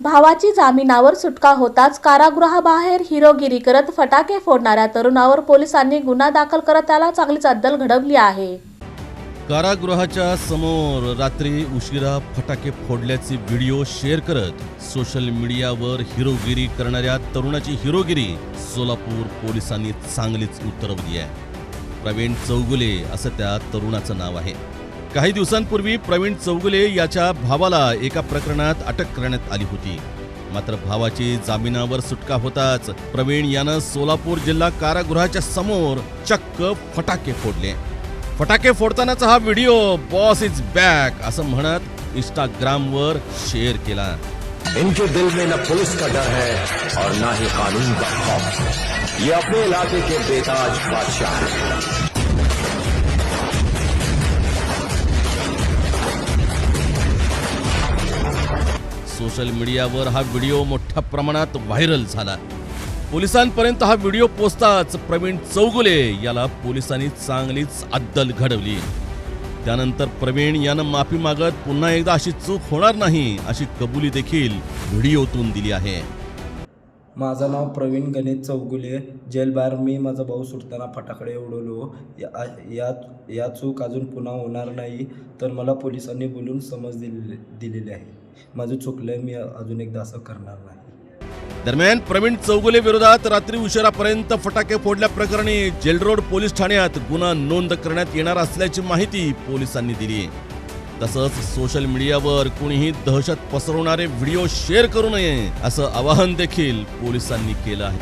भावाची जामिनावर सुटका होताच कारागृहाबाहेर हिरोगिरी करत फटाके फोडणाऱ्या तरुणावर पोलिसांनी गुन्हा दाखल करत त्याला चांगलीच अद्दल घडवली आहे. कारागृहाच्या समोर रात्री उशिरा फटाके फोडल्याचे व्हिडिओ शेअर करत सोशल मीडियावर हिरोगिरी करणाऱ्या तरुणाची हिरोगिरी सोलापूर पोलिसांनी चांगलीच उतरवली आहे. प्रवीण चौगुले असं त्या तरुणाचं नाव आहे. काही दिवसांपूर्वी प्रवीण चौगुले याच्या भावाला एका प्रकरणात अटक करण्यात आली होती. मात्र भावाची जामिनावर सुटका होताच प्रवीण यानं सोलापूर जिल्हा कारागृहाच्या समोर चक्क फटाके फोडले. फटाके फोडतानाचा हा व्हिडिओ बॉस इज बॅक असं म्हणत इंस्टाग्रामवर शेअर केला. इनके दिल में न पुलिस का डर है और न ही कानून का खौफ ये अपने इलाके के बेताज बादशाह सोशल मीडियावर हा व्हिडिओ मोठ्या प्रमाणात व्हायरल झाला. पोलिसांपर्यंत हा व्हिडिओ पोचताच प्रवीण चौगुले याला पोलिसांनी चांगलीच अद्दल घडवली. त्यानंतर प्रवीण यानं माफी मागत पुन्हा एकदा अशी चूक होणार नाही अशी कबुली देखील व्हिडिओतून दिली आहे. माझं नाव प्रवीण गणेश चौगुले. जेलबाहेर मी माझा भाऊ सुटताना फटाकडे उडवलो. या या या चूक अजून पुन्हा होणार नाही तर मला पोलिसांनी बोलून समज दिलेले दिलेली आहे. माझं चुकलं मी अजून एकदा असं करणार नाही. दरम्यान प्रवीण चौगुले विरोधात रात्री उशिरापर्यंत फटाके फोडल्या प्रकरणी जेलरोड पोलीस ठाण्यात गुन्हा नोंद करण्यात येणार असल्याची माहिती पोलिसांनी दिली. तसंच सोशल मीडियावर कुणीही दहशत पसरवणारे व्हिडिओ शेअर करू नये असं आवाहन देखील पोलिसांनी केलं आहे.